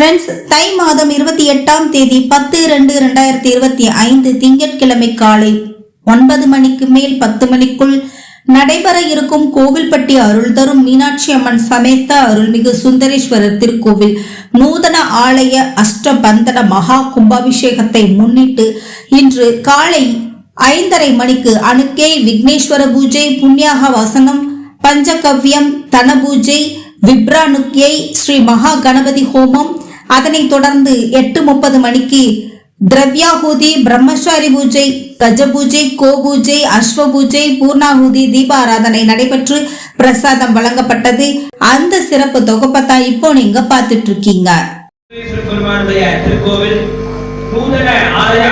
Friends தை மாதம் இருபத்தி எட்டாம் தேதி பத்து ரெண்டு ரெண்டாயிரத்தி இருபத்தி ஐந்து திங்கட்கிழமை காலை ஒன்பது மணிக்கு மேல் பத்து மணிக்குள் நடைபெற இருக்கும் கோவில்பட்டி அருள் தரும் மீனாட்சி அம்மன் சமேத்த அருள்மிகு சுந்தரேஸ்வரர் திருக்கோவில் நூதன ஆலய அஷ்டபந்தன மகா கும்பாபிஷேகத்தை முன்னிட்டு இன்று காலை ஐந்தரை மணிக்கு அணுக்கே விக்னேஸ்வர பூஜை புண்ணியாக வசனம் பஞ்சகவ்யம் தனபூஜை விப்ரானுக்கியை ஸ்ரீ மகா கணபதி ஹோமம் அதனைத் தொடர்ந்து எட்டு முப்பது மணிக்கு திரவ்யாஹூதி பிரம்மச்சாரி பூஜை கஜ பூஜை கோ பூஜை அஸ்வ பூஜை பூர்ணாகுதி தீபாராதனை நடைபெற்று பிரசாதம் வழங்கப்பட்டது. அந்த சிறப்பு தொகுப்பை தான் இப்போ நீங்க பார்த்துட்டு இருக்கீங்க திருக்கோவில் நூதன ஆலய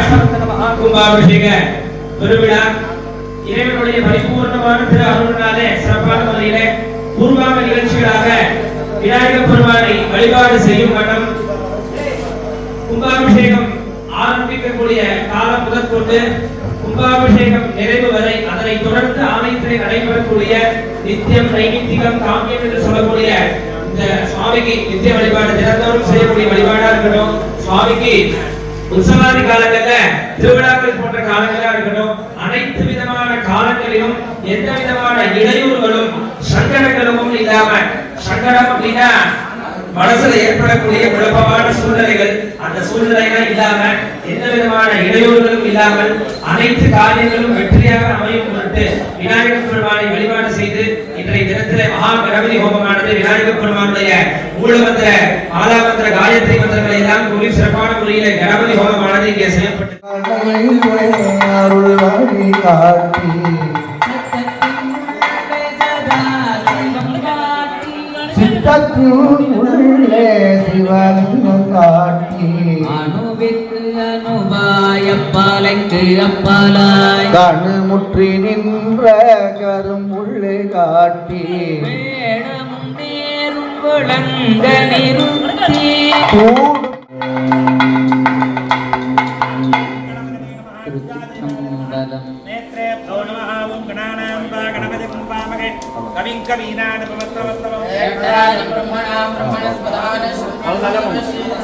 கும்பாபிஷேக பெருவிழா. இறைவனுடைய பரிபூர்ணமான திரு அருளினாலே சிறப்பான முறையிலே பூர்வாங்க நிகழ்ச்சிகளாக விநாயகர் பெருமானை வழிபாடு செய்யும் வண்ணம் இருக்கக்கூடிய கால முதற்கொண்டு கும்பாபிஷேகம் நிறைவு வரை அதனை தொடர்ந்து ஆலயத்திலே நடைபெறக்கூடிய நித்தியம் நைமித்திகம் காமியம் என்று சொல்லக்கூடிய இந்த சுவாமிக்கு நித்திய வழிபாடு தினந்தோறும் செய்யக்கூடிய வழிபாடா இருக்கட்டும் சுவாமிக்கு உற்சவாதி காலங்கள்ல திருவிழாக்கள் போன்ற காலங்களா இருக்கட்டும் அனைத்து விதமான காலங்களிலும் எந்த விதமான இடையூறுகளும் சங்கடங்களும் இல்லாம சங்கடம் அப்படின்னா மனசுல ஏற்படக்கூடிய குழப்பமான சூழ்நிலைகள் அந்த சூழ்நிலைகள் இல்லாம எந்த விதமான இடையூறுகளும் இல்லாமல் அனைத்து காரியங்களும் வெற்றியாக அமையும் பொருட்டு விநாயகர் பெருமானை வழிபாடு செய்து இன்றைய தினத்திலே மகா கணபதி ஹோமமானது விநாயகர் பெருமானுடைய மூலமந்திர மாலாமந்திர காயத்ரி மந்திரங்களை எல்லாம் கூறி சிறப்பான முறையில் கணபதி ஹோமமானது இங்கே செய்யப்பட்டு சித்தத்தின் உள்ளே சிவன் காட்டி அணுவிற்கு அணுவாயப்பாலைக்கு அப்பாலாய். கணுமுற்றி நின்ற கருமுள்ளே காட்டி. வேடமும் நேரும் விளங்க நிறுத்தி. கூடும் திருச்சிற்றம்பலம். நேத்ரே भो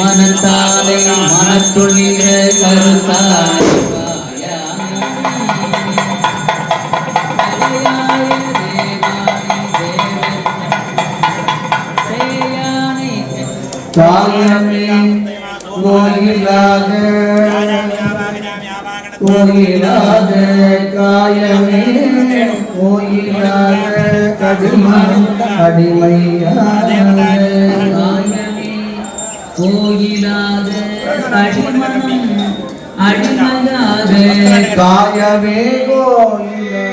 மனத்தாலே மனத்துள்ளிற கருத்தாலே காயமே கோயிலாக கோயிலாக காயமே கோயிலாக கடிமம் அடிமையாக கோயிலாத அடிமனம் அடிமையாக காயமே கோயிலா